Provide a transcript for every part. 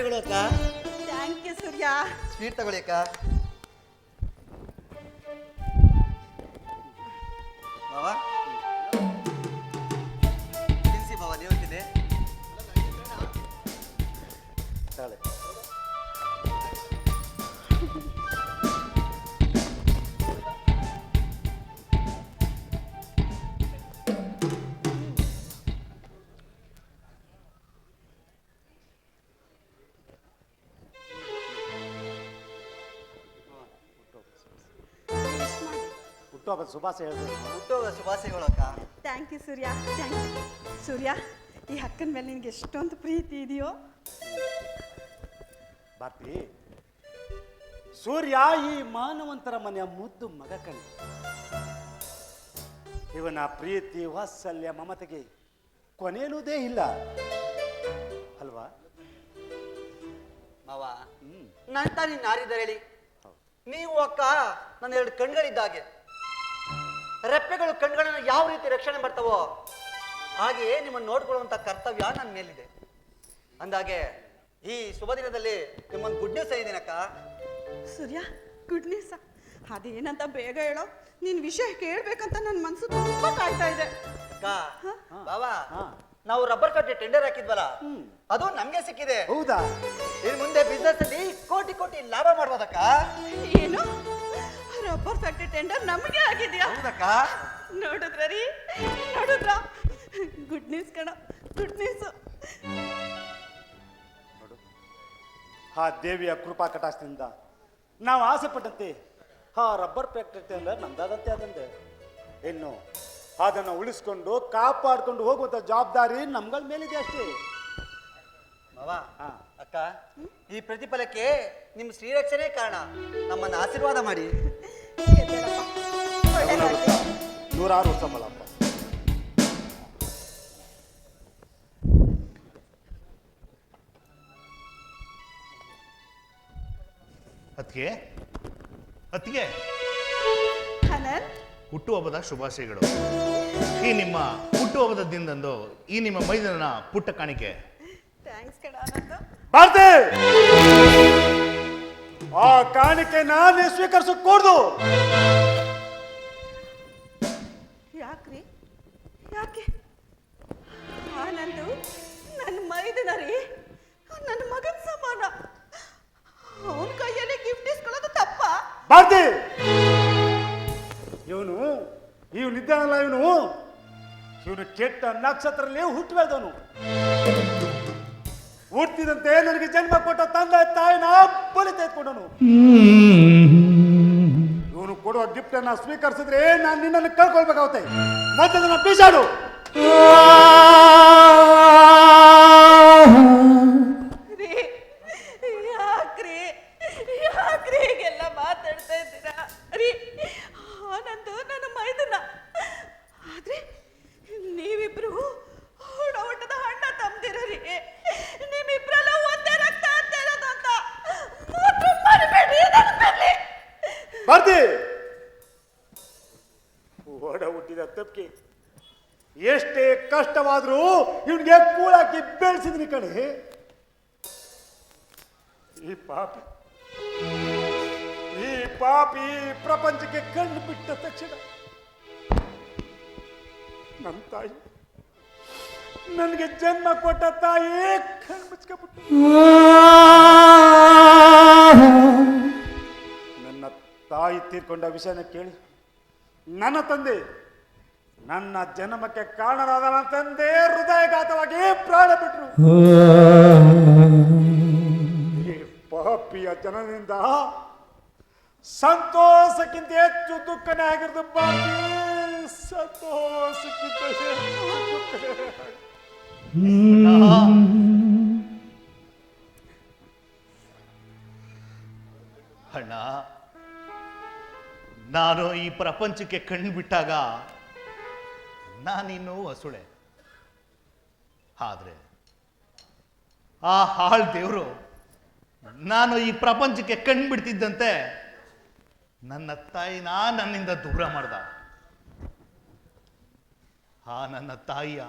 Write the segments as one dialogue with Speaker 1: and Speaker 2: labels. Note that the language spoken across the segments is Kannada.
Speaker 1: ಶುಭಾಶಯಗಳು ಅಕ್ಕ.
Speaker 2: Thank you Surya.
Speaker 1: ಸ್ವೀಟ್ ತಗೊಳ್ಳಿ ಅಕ್ಕ. ಮಾವ?
Speaker 3: ಹುಟ್ಟುಹಬ್ಬದ ಶುಭಾಶಯ ಹೇಳ್ಬೇಕು.
Speaker 1: ಹುಟ್ಟುಹಬ್ಬದ ಶುಭಾಶಯಗಳಕ್ಕ
Speaker 2: thank you Surya thank you Surya ಈ ಅಕ್ಕನ ಮೇಲೆ ನಿನಗೆ ಎಷ್ಟೊಂದು ಪ್ರೀತಿ ಇದೆಯೋ?
Speaker 3: ಭಾರತಿ ಸೂರ್ಯ ಈ ಮಾನವಂತರ ಮನೆಯ ಮುದ್ದು ಮಗ ಕಣ್ಣು ಇವನ ಪ್ರೀತಿ ವಾತ್ಸಲ್ಯ ಮಮತೆಗೆ ಕೊನೆಯಲ್ಲುವುದೇ ಇಲ್ಲ. ಅಲ್ವಾ?
Speaker 1: ಮಾವ
Speaker 3: ಹ್ಮ್.
Speaker 1: ತಾನೇ ನೀನ್ ನಾರಿದ್ದಾರೆ ಹೇಳಿ. ನೀವು ಅಕ್ಕ ನನ್ನ ಎರಡು ಕಣ್ಗಳಿದ್ದಾಗೆ. ರೆಪ್ಪೆಗಳು ಕಣ್ಗಳನ್ನ ಯಾವ ರೀತಿ ರಕ್ಷಣೆ ಮಾಡ್ತಾವೋ ಹಾಗೆಯೇ ನಿಮ್ಮನ್ನು ನೋಡ್ಕೊಳ್ಳುವಂತ ಕರ್ತವ್ಯ ನನ್ನ ಮೇಲಿದೆ. ಅಂದಾಗೆ ಈ ಶುಭ ದಿನದಲ್ಲಿ ನಿಮ್ಮೊಂದು ಗುಡ್ ನ್ಯೂಸ್ ಹೇಳಿದ್ದೀನಕ್ಕ
Speaker 2: ಸೂರ್ಯ ಗುಡ್ ನ್ಯೂಸ್ ಅದೇನಂತ ಬೇಗ ಹೇಳೋ? ನಿನ್ ವಿಷಯ ಕೇಳ್ಬೇಕಂತ ನನ್ನ ಮನಸ್ಸು ತುಂಬಾ ಕಾಯ್ತಾ ಇದೆ.
Speaker 1: ಅಕ್ಕ ಬಾವಾ
Speaker 3: ಹಾ.
Speaker 1: ನಾವು ರಬ್ಬರ್ ಕಟ್ಟಿ ಟೆಂಡರ್ ಹಾಕಿದ್ವಲ್ಲ. ಅದು ನಮ್ಗೆ ಸಿಕ್ಕಿದೆ.
Speaker 3: ಹೌದಾ?
Speaker 1: ಇನ್ ಮುಂದೆ ಬಿಸ್ನೆಸ್ ಅಲ್ಲಿ ಕೋಟಿ ಕೋಟಿ ಲಾಭ ಮಾಡ್ಬೋದಕ್ಕ?
Speaker 2: ಏನು? ರಬ್ಬರ್ ಫ್ಯಾಕ್ಟ್ರಿ ಟೆಂಡರ್ ನಮಗೆ ಆಗಿದೆಯಾ?
Speaker 1: ಹೌದಕ್ಕ.
Speaker 2: ನೋಡಿದ್ರ ರೀ? ನೋಡಿದ್ರ? ಗುಡ್ ನ್ಯೂಸ್ ಕಣ ಗುಡ್ ನ್ಯೂಸ್
Speaker 3: ನೋಡು ಆ ದೇವಿಯ ಕೃಪಾ ಕಟಾಕ್ಷದಿಂದ ನಾವು ಆಸೆ ಪಟ್ಟಂತೆ ಆ ರಬ್ಬರ್ ಫ್ಯಾಕ್ಟ್ರಿ ಟೆಂಡರ್ ನಮ್ದಾದಂತೆ ಅದಂತೆ ಇನ್ನು ಅದನ್ನು ಉಳಿಸ್ಕೊಂಡು ಕಾಪಾಡ್ಕೊಂಡು ಹೋಗುವಂಥ ಜವಾಬ್ದಾರಿ ನಮ್ಗಳ ಮೇಲಿದೆ ಅಷ್ಟೇ. ಹಾ.
Speaker 1: ಅಕ್ಕ ಈ ಪ್ರತಿಫಲಕ್ಕೆ ನಿಮ್ಮ ಶ್ರೀರಕ್ಷಣೆ ಕಾರಣ. ನಮ್ಮನ್ನ ಆಶೀರ್ವಾದ ಮಾಡಿ?
Speaker 3: ನೂರಾರು ವರ್ಷ ಮಲಪ್ಪ
Speaker 4: ಅತ್ತಿಗೆ ಅತ್ತಿಗೆ ಹುಟ್ಟುಹಬ್ಬದ ಶುಭಾಶಯಗಳು. ಈ ನಿಮ್ಮ ಹುಟ್ಟುಹಬ್ಬದ ದಿನದಂದು ಈ ನಿಮ್ಮ ಮೈದನ ಪುಟ್ಟ ಕಾಣಿಕೆ.
Speaker 3: ಭಾರತಿ! ಆ ಕಾಣಿಕೆ ನಾನೇ ಸ್ವೀಕರಿಸக்கூಡ್ದು
Speaker 2: ಯಾಕ್ರಿ? ಯಾಕೆ? ಆನಂದು ನನ್ನ ಮೈದನ ರೀ ನನ್ನ ಮಗನ ಸಮಾನ. ಅವನ ಕೈಯಲ್ಲಿ ಗಿಫ್ಟ್ ಇಸ್ಕೊಳ್ಳೋದು ತಪ್ಪ.
Speaker 3: ಭಾರತಿ! ಇವನು ಇವನಿದ್ದಾನಲ್ಲ ಇವನು? ಇವನು ಕೆಟ್ಟ ನಕ್ಷತ್ರದಲ್ಲಿ ಹುಟ್ಟು ಬೆಳೆದವನು ಹುಟ್ಟಿದಂತೆ ನನಗೆ ಜನ್ಮ ಕೊಟ್ಟ ತಂದೆ ತಾಯಿನ ಬಲಿ ತೆಗೆದುಕೊಂಡನು. ಇವನು ಕೊಡುವ ಗಿಫ್ಟ್ ಅನ್ನ ಸ್ವೀಕರಿಸಿದ್ರೆ ನಾನು ನಿನ್ನನ್ನು ಕಳ್ಕೊಳ್ಬೇಕಾಗುತ್ತೆ. ಮತ್ತೆ ನನ್ನ ಬೀಸಾಡು
Speaker 2: ರೀ ಯಾಕ್ರಿ ಯಾಕ್ರಿ ಹೀಗೆಲ್ಲ ಮಾತಾಡ್ತಾ ಇದ್ದೀರಾ ರೀ ಆನಂದು ನನ್ನ ಮೈದನ ಆದ್ರೆ ನೀವಿಬ್ರು ಓಡ ಓಟದ ಹಣ್ಣ ತಮ್ದಿರಿ ನಿಮ್ಮಿಬ್ರಲ್ಲ ಒಂದೇ ರಕ್ತ ಅಂತ ಇರೋದು ಅಂತ ಮಾತ್ರ ಮರಿಬೇಡಿ ನೆನಪಿರ್ಲಿ
Speaker 3: ಭಾರತಿ ಓಡ ಹುಟ್ಟಿದ ತಪ್ಪಿ ಎಷ್ಟೇ ಕಷ್ಟವಾದ್ರೂ ಇವನಿಗೆ ಕೂಳಾಕಿ ಬೆಳೆಸಿದ್ರಿ ಕಣೆ. ಈ ಪಾಪಿ ಈ ಪಾಪಿ ಪ್ರಪಂಚಕ್ಕೆ ಕಣ್ಣು ಬಿಟ್ಟ ತಕ್ಷಣ ನನ್ನ ತಾಯಿ ನನಗೆ ಜನ್ಮ ಕೊಟ್ಟ ತಾಯಿ ಕಣ್ಣು ಮುಚ್ಕೊಬಿಟ್ಟು ತೀರ್ಕೊಂಡ ವಿಷಯನ ಕೇಳಿ. ನನ್ನ ತಂದೆ, ನನ್ನ ಜನ್ಮಕ್ಕೆ ಕಾರಣರಾದ ನನ್ನ ತಂದೆ ಹೃದಯಘಾತವಾಗಿ ಪ್ರಾಣ ಬಿಟ್ರು. ಈ ಪಾಪಿಯ ಜನದಿಂದ ಸಂತೋಷಕ್ಕಿಂತ ಹೆಚ್ಚು ದುಃಖನೇ ಆಗಿರೋದು ಬಾಕಿ ಸಂತೋಷಕ್ಕಿಂತ
Speaker 4: ಅಣ್ಣ ನಾನು ಈ ಪ್ರಪಂಚಕ್ಕೆ ಕಣ್ಣು ಬಿಟ್ಟಾಗ ನಾನಿನ್ನು ಹಸುಳೆ ಆದರೆ ಆ ಹಾಳ್ ದೇವರು ನಾನು ಈ ಪ್ರಪಂಚಕ್ಕೆ ಕಣ್ಣು ಬಿಡ್ತಿದ್ದಂತೆ ನನ್ನ ತಾಯಿನ ನನ್ನಿಂದ ದೂರ ಮಾಡ್ದ. ಆ ನನ್ನ ತಾಯಿಯ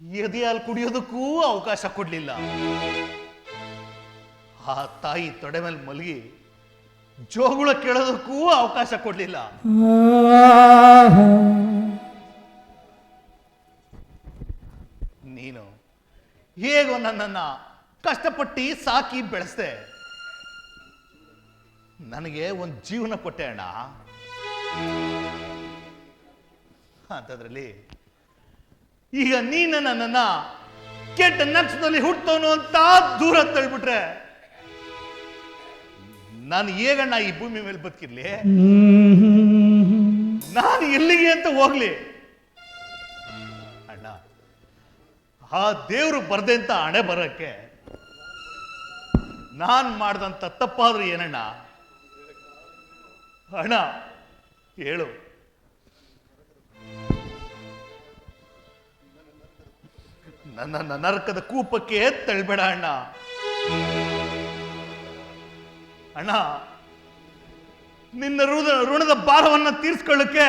Speaker 4: ಎದೆಯಲ್ಲಿ ಕುಡಿಯೋದಕ್ಕೂ ಅವಕಾಶ ಕೊಡಲಿಲ್ಲ. ಆ ತಾಯಿ ತೊಡೆ ಮೇಲೆ ಮಲಗಿ ಜೋಗುಳ ಕೇಳೋದಕ್ಕೂ ಅವಕಾಶ ಕೊಡಲಿಲ್ಲ. ನೀನು ಹೇಗೋ ನನ್ನನ್ನ ಕಷ್ಟಪಟ್ಟು ಸಾಕಿ ಬೆಳೆಸ್ದೆ. ನನಗೆ ಒಂದು ಜೀವನ ಕೊಟ್ಟೆ ಅಣ್ಣ. ಅಂತದ್ರಲ್ಲಿ ಈಗ ನೀನು ನನ್ನನ್ನ ಕೆಟ್ಟ ನಕ್ಷದಲ್ಲಿ ಹುಟ್ಟೋನು ಅಂತ ದೂರ ತಳ್ಬಿಟ್ರೆ ನಾನು ಹೇಗಣ್ಣ ಈ ಭೂಮಿ ಮೇಲೆ ಬದುಕಿರ್ಲಿ? ನಾನು ಎಲ್ಲಿಗೆ ಅಂತ ಹೋಗ್ಲಿ. ಅಣ್ಣ ಆ ದೇವ್ರು ಬರ್ದೆ ಅಂತ ಹಣೆ ಬರಕ್ಕೆ ನಾನು ಮಾಡ್ದಂತ ತಪ್ಪಾದ್ರೂ ಏನಣ್ಣ? ಅಣ್ಣ ಹೇಳು. ನನ್ನ ನರಕದ ಕೂಪಕ್ಕೆ ತಳ್ಬೇಡ ಅಣ್ಣ. ಅಣ್ಣ ನಿನ್ನ ಋಣ ಋಣದ ಭಾರವನ್ನ ತೀರ್ಸ್ಕೊಳ್ಳಕ್ಕೆ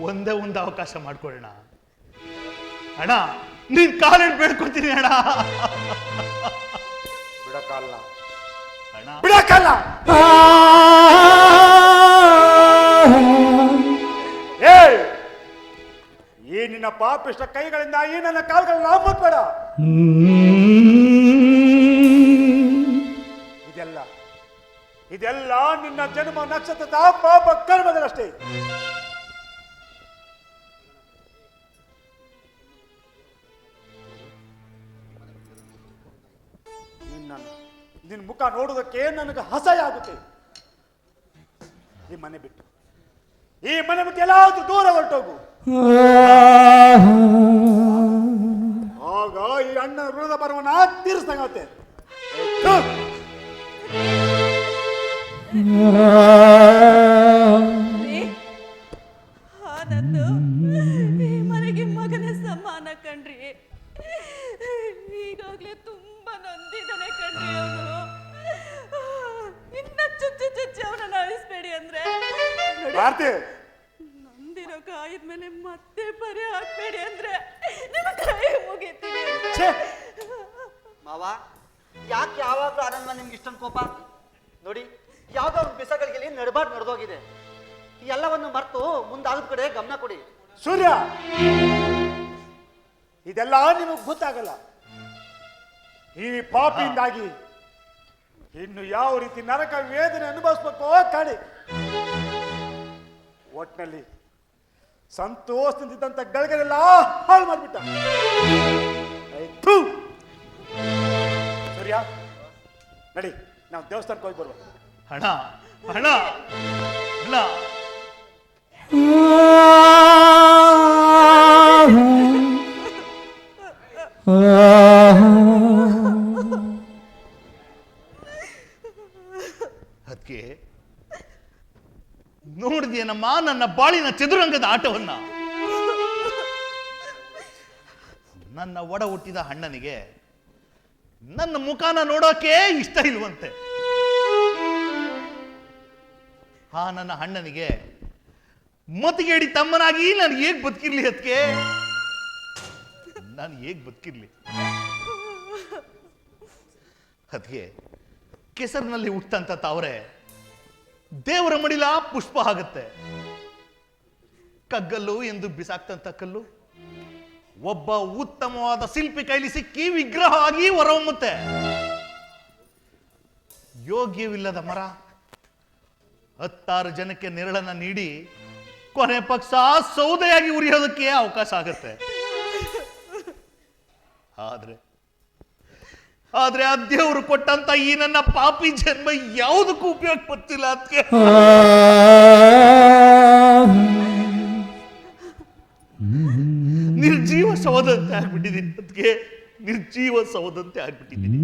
Speaker 4: ಒಂದೇ ಒಂದು ಅವಕಾಶ ಮಾಡ್ಕೊಳ್ಳೋಣ ಅಣ್ಣ ನೀನ್ ಕಾಲಿಡ್ ಬೇಡ್ಕೊತೀನಿ ಅಣ್ಣ.
Speaker 3: ಬಿಡಕಾಲ
Speaker 4: ಅಣ್ಣ.
Speaker 3: ಬಿಡಕಾಲ ಏ ಈ ನಿನ್ನ ಪಾಪಿಷ್ಟ ಕೈಗಳಿಂದ ಈ ನನ್ನ ಕಾಲುಗಳನ್ನ ಮುಟ್ಬೇಡ ಇದೆಲ್ಲ ಇದೆಲ್ಲ ನಿನ್ನ ಜನ್ಮ ನಕ್ಷತ್ರದ ಪಾಪ ಕರ್ಮಗಳಷ್ಟೇ. ನಿನ್ನ ನಿನ್ನ ಮುಖ ನೋಡೋದಕ್ಕೆ ನನಗೆ ಅಸಹ್ಯ ಆಗುತ್ತೆ ಈ ಮನೆ ಬಿಟ್ಟು. ಈ ಮನೆ ಬಿಟ್ಟು ಎಲ್ಲಾದ್ರೂ ದೂರ ಹೊರಟೋಗು. ಆಗ ಈ ಅಣ್ಣ ಋಣದ ಬರವನ್ನ ತೀರಿಸ್ದಂಗತ್ತೆ
Speaker 2: ಮನೆಗೆ ಮಗನ ಸಮಾನ ಕಣ್ರಿ. ಈಗಾಗ್ಲೇ ತುಂಬಾ ನೊಂದಿದ್ದಾನೆ ಕಣ್ರಿ ಅವನು. ಇನ್ನ ಚುಚ್ಚು ಚುಚ್ಚು ಅವನನ್ನ ಅಳಿಸ್ಬೇಡಿ ಅಂದ್ರೆ. ನೋಡಿ,
Speaker 3: ಭಾರತಿ!
Speaker 2: ನೊಂದಿರೋ ಕಾಯಿದ ಮೇಲೆ ಮತ್ತೆ ಬರೆ ಹಾಕ್ಬೇಡಿ ಅಂದ್ರೆ ನಿಮ್ಮ ಕೈ ಮುಗಿತೀನಿ.
Speaker 3: ಛೇ!
Speaker 1: ಮಾವ ಯಾಕೆ ಯಾವಾಗಲೂ ಆನಂದ ನಿಮ್ಗೆ ಇಷ್ಟೊಂದು ಕೋಪ? ನೋಡಿ ಯಾವುದೋ ಒಂದು ಬಿಸಗಳಿಗೆ ನಡಬಾರ್ದು ನಡೆದೋಗಿದೆ. ಎಲ್ಲವನ್ನು ಮರೆತು ಮುಂದಾಗದ ಕಡೆ ಗಮನ ಕೊಡಿ.
Speaker 3: ಸೂರ್ಯ! ಇದೆಲ್ಲ ನಿಮಗೆ ಗೊತ್ತಾಗಲ್ಲ. ಈ ಪಾಪಿಯಿಂದಾಗಿ ಇನ್ನು ಯಾವ ರೀತಿ ನರಕ ವೇದನೆ ಅನುಭವಿಸ್ಬೇಕು ಕಾಣಿ. ಒಟ್ನಲ್ಲಿ ಸಂತೋಷದಿಂದಂತ ಗಳಿಗೆಲ್ಲ ಹಾಳು ಮಾಡಿಬಿಟ್ಟ. ಸೂರ್ಯ, ನಡಿ, ನಾವು ದೇವಸ್ಥಾನಕ್ಕೆ ಹೋಗಿ ಬರುವ
Speaker 4: ಹಣ ಹಣ ಹಣ. ಅದಕ್ಕೆ ನೋಡಿದ್ಯೇನಮ್ಮ ನನ್ನ ಬಾಳಿನ ಚದುರಂಗದ ಆಟವನ್ನ? ನನ್ನ ಒಡ ಹುಟ್ಟಿದ ಅಣ್ಣನಿಗೆ ನನ್ನ ಮುಖಾನ ನೋಡೋಕೆ ಇಷ್ಟ ಇಲ್ವಂತೆ. ಆ ನನ್ನ ಅಣ್ಣನಿಗೆ, ಮತಿಗೇಡಿ ತಮ್ಮನಾಗಿ ನಾನು ಹೇಗ್ ಬದುಕಿರ್ಲಿ ಅದಕ್ಕೆ ನಾನು ಹೇಗ್ ಬದುಕಿರ್ಲಿ? ಅದಕ್ಕೆ ಕೆಸರಿನಲ್ಲಿ ಹುಟ್ಟಂತ ತಾವ್ರೆ, ದೇವರ ಮಡಿಲ ಪುಷ್ಪ ಆಗುತ್ತೆ. ಕಗ್ಗಲ್ಲು ಎಂದು ಬಿಸಾಕ್ತಂತ ಕಲ್ಲು, ಒಬ್ಬ ಉತ್ತಮವಾದ ಶಿಲ್ಪಿ ಕೈಲಿ ಸಿಕ್ಕಿ ವಿಗ್ರಹ ಆಗಿ ಹೊರಹೊಮ್ಮುತ್ತೆ ಯೋಗ್ಯವಿಲ್ಲದ ಮರ ಹತ್ತಾರು ಜನಕ್ಕೆ ನೆರಳನ್ನ ನೀಡಿ ಕೊನೆ ಪಕ್ಷ ಸೌದೆಯಾಗಿ ಉರಿಯೋದಕ್ಕೆ ಅವಕಾಶ ಆಗುತ್ತೆ. ಆದ್ರೆ ಆದ್ರೆ ಆ ದೇವರು ಕೊಟ್ಟಂತ ಈ ನನ್ನ ಪಾಪಿ ಜನ್ಮ ಯಾವುದಕ್ಕೂ ಉಪಯೋಗ ಪಡ್ತಿಲ್ಲ ಅದಕ್ಕೆ ನಿರ್ಜೀವ ಸವದಂತೆ ಆಗ್ಬಿಟ್ಟಿದ್ದೀನಿ. ಅದಕ್ಕೆ ನಿರ್ಜೀವ ಸವದಂತೆ ಆಗ್ಬಿಟ್ಟಿದ್ದೀನಿ.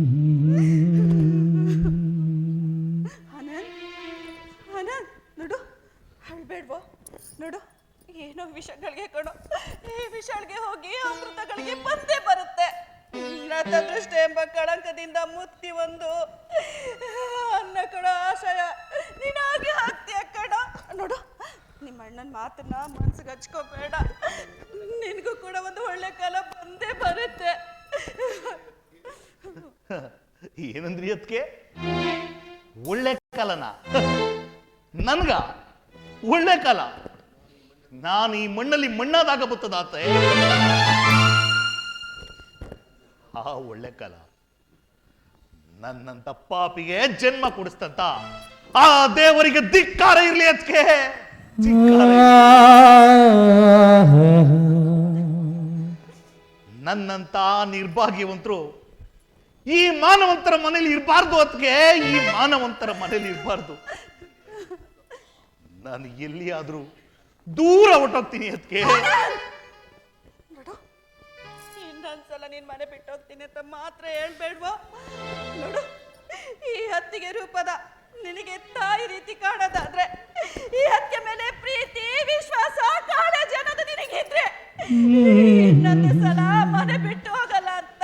Speaker 2: ವಿಷಗಳಿಗೆ ಕಣೋ. ಈ ವಿಷಗಳಿಗೆ ಹೋಗಿ ಅಮೃತಗಳಿಗೆ ಬಂದೇ ಬರುತ್ತೆ. ನತದೃಷ್ಟ ಎಂಬ ಕಳಂಕದಿಂದ ಮುತ್ತಿ ಒಂದು. ಅನ್ನ ಕಣೋ ಆಶಯ. ನೀನಾಗಿ ಹಾಕ್ತೀಯ ಕಣ. ನೋಡು, ನಿಮ್ಮ ಅಣ್ಣನ ಮಾತನ್ನ ಮನ್ಸಿಗೆ ಹಚ್ಕೋಬೇಡ. ನಿನಗೂ ಕೂಡ ಒಂದು ಒಳ್ಳೆ ಕಾಲ ಬಂದೇ ಬರುತ್ತೆ.
Speaker 4: ಏನಂದ್ರಿ ಅದಕ್ಕೆ ಒಳ್ಳೆ ಕಾಲನ? ನನ್ಗ? ಒಳ್ಳೆ ಕಾಲ? ನಾನು ಈ ಮಣ್ಣಲ್ಲಿ ಮಣ್ಣಾದಾಗ ಬರ್ತದಾತೆ ಆ ಒಳ್ಳೆ ಕಾಲ. ನನ್ನಂತ ಪಾಪಿಗೆ ಜನ್ಮ ಕೊಡಿಸ್ತಂತ. ಆ ದೇವರಿಗೆ ಧಿಕ್ಕಾರ ಇರ್ಲಿ ಅದಕ್ಕೆ ನನ್ನಂತ ನಿರ್ಭಾಗ್ಯವಂತರು ಈ ಮಾನವಂತರ ಮನೇಲಿ ಇರಬಾರ್ದು ಅದಕ್ಕೆ ಈ ಮಾನವಂತರ ಮನೇಲಿ ಇರಬಾರ್ದು. ನಾನು ಎಲ್ಲಿಯಾದ್ರೂ ದೂರ ಹೊಟ್ಟೋಗ್ತೀನಿ ಅದಕ್ಕೆ
Speaker 5: ಇನ್ನೊಂದ್ಸಲ ನೀನ್ ಮನೆ ಬಿಟ್ಟು ಹೋಗ್ತೀನಿ ಅಂತ ಮಾತ್ರ ಹೇಳ್ಬೇಡ್ವಾ. ನೋಡು ಈ ಹತ್ತಿಗೆ ರೂಪದ ನಿನಗೆ ತಾಯಿ ರೀತಿ ಕಾಣೋದಾದ್ರೆ ಈ ಹತ್ತಿಗೆ ಮೇಲೆ ಪ್ರೀತಿ ವಿಶ್ವಾಸ ಕಾಳಜಿ ಅನ್ನೋದು ನಿನಗಿದ್ರೆ ಇನ್ನೊಂದು ಸಲ ಮನೆ ಬಿಟ್ಟು ಹೋಗಲ್ಲ ಅಂತ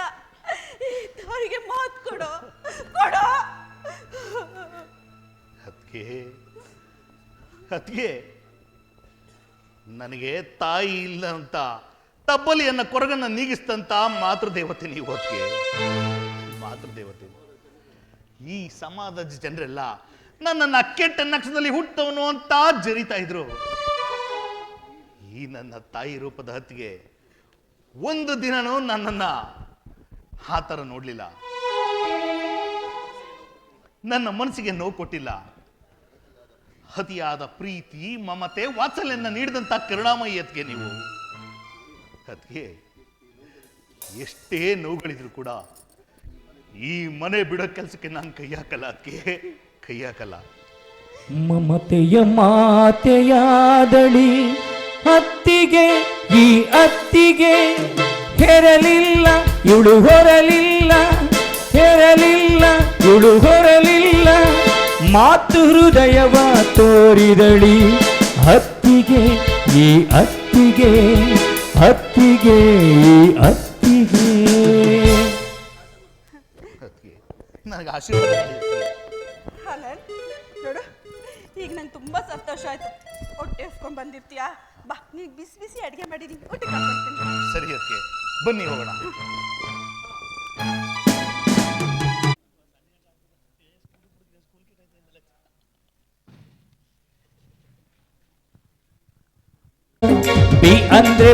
Speaker 5: ಈ ತಾಯಿಗೆ ಮಾತು ಕೊಡು ಕೊಡು.
Speaker 4: ಅದಕ್ಕೆ ಅದಕ್ಕೆ ನನಗೆ ತಾಯಿ ಇಲ್ಲ ಅಂತ ತಬ್ಬಲಿಯನ್ನು ಕೊರಗನ್ನ ನೀಗಿಸ್ತಂತ ಮಾತೃದೇವತೆ ನೀವು ಅದಕ್ಕೆ ಮಾತೃದೇವತೆ. ಈ ಸಮಾಜದ ಜನರೆಲ್ಲ ನನ್ನನ್ನು ಕೆಟ್ಟ ನಕ್ಷದಲ್ಲಿ ಹುಟ್ಟವನು ಅಂತ ಜರಿತಾ ಇದ್ರು. ಈ ನನ್ನ ತಾಯಿ ರೂಪದ ಹತ್ತಿಗೆ ಒಂದು ದಿನನೂ ನನ್ನನ್ನು ಆ ಥರ ನೋಡಲಿಲ್ಲ. ನನ್ನ ಮನಸ್ಸಿಗೆ ನೋವು ಕೊಟ್ಟಿಲ್ಲ. ಅತಿಯಾದ ಪ್ರೀತಿ, ಮಮತೆ ವಾತ್ಸಲ್ಯನ್ನ ನೀಡಿದಂತ ಕರುಣಾಮಯಿ ಅತ್ಗೆ ನೀವು. ಅದಕ್ಕೆ ಎಷ್ಟೇ ನೋವುಗಳಿದ್ರು ಕೂಡ ಈ ಮನೆ ಬಿಡೋ ಕೆಲಸಕ್ಕೆ ನಾನು ಕೈ ಹಾಕಲ್ಲ ಅದಕ್ಕೆ ಕೈ ಹಾಕಲ್ಲ.
Speaker 6: ಮಮತೆಯ ಮಾತೆಯಾದಳಿ, ಅತ್ತಿಗೆ, ಈ ಅತ್ತಿಗೆ ಹೆರಲಿಲ್ಲ ಇಳು ಹೊರಲಿಲ್ಲ ಹೆರಲಿಲ್ಲ ಇಳು ಹೊರಲಿಲ್ಲ ಮಾತು ಹೃದಯವ ತೋರಿದಳಿ. ಅತ್ತಿಗೆ ಈ ಅತ್ತಿಗೆ ಅತ್ತಿಗೆ ಈ ಅತ್ತಿಗೆ
Speaker 4: ನನಗೆ ಆಶೀರ್ವಾದ
Speaker 5: ನೋಡು ಈಗ ನಂಗೆ ತುಂಬಾ ಸಂತೋಷ ಆಯ್ತು. ಹೊಟ್ಟೆ ಹಸ್ಕೊಂಡ್ ಬಂದಿರ್ತೀಯಾ? ಬಾ ನೀ ಬಿಸಿ ಬಿಸಿ ಅಡಿಗೆ ಮಾಡಿದೀನಿ ಊಟ ಮಾಡ್ಕೊಡ್ತೀನಿ
Speaker 4: ಸರಿ ಅದಕ್ಕೆ ಬನ್ನಿ ಹೋಗೋಣ.
Speaker 6: ಅಂದ್ರೆ